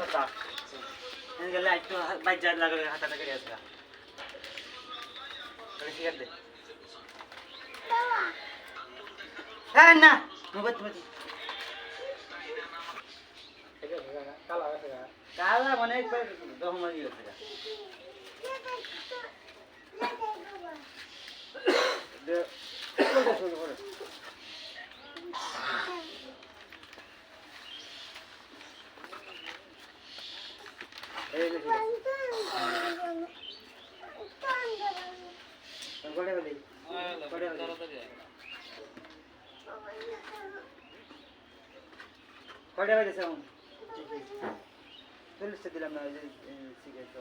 কথা। এই গেলে একটু বাইক যায় লাগলে হাতাটা কেটে আসবে। দে হ্যাঁ না মোবাইল তুমি কালা মানে হয়ে গেছে দে কয়টা বাজে এখন চল্লিশটা দিলাম না ওই যে সিগারেট তো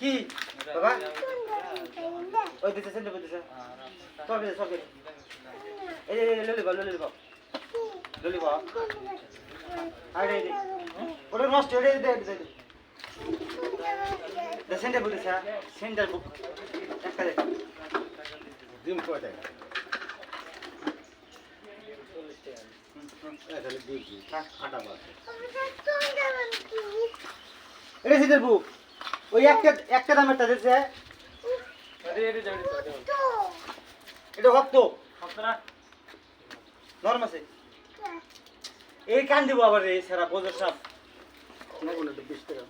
কি বাবা ওই দিতে সেন্টার দিতে সব দিতে সব ললিপপ ললিপপ। ললিপপ। আরে এই ওটা নষ্ট হয়ে দে দে দে সেন্টার বুক দিছে সেন্টার বুক একটা দে ডিম কয় টাকা? দিন হ্যাঁ। সেন্টার বুক ওই একটা একটা দামেরটা দিছে। এটা হপ্ত নরম আছে? এই কান দিব আবার এই সারা বোঝার সাপ। না কোনো বিশ টাকা।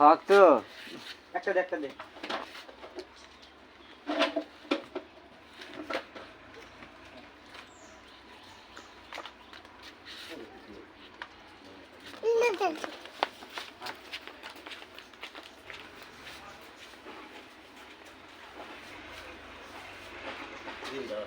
হক তো। একটা দে একটা দে। 性的。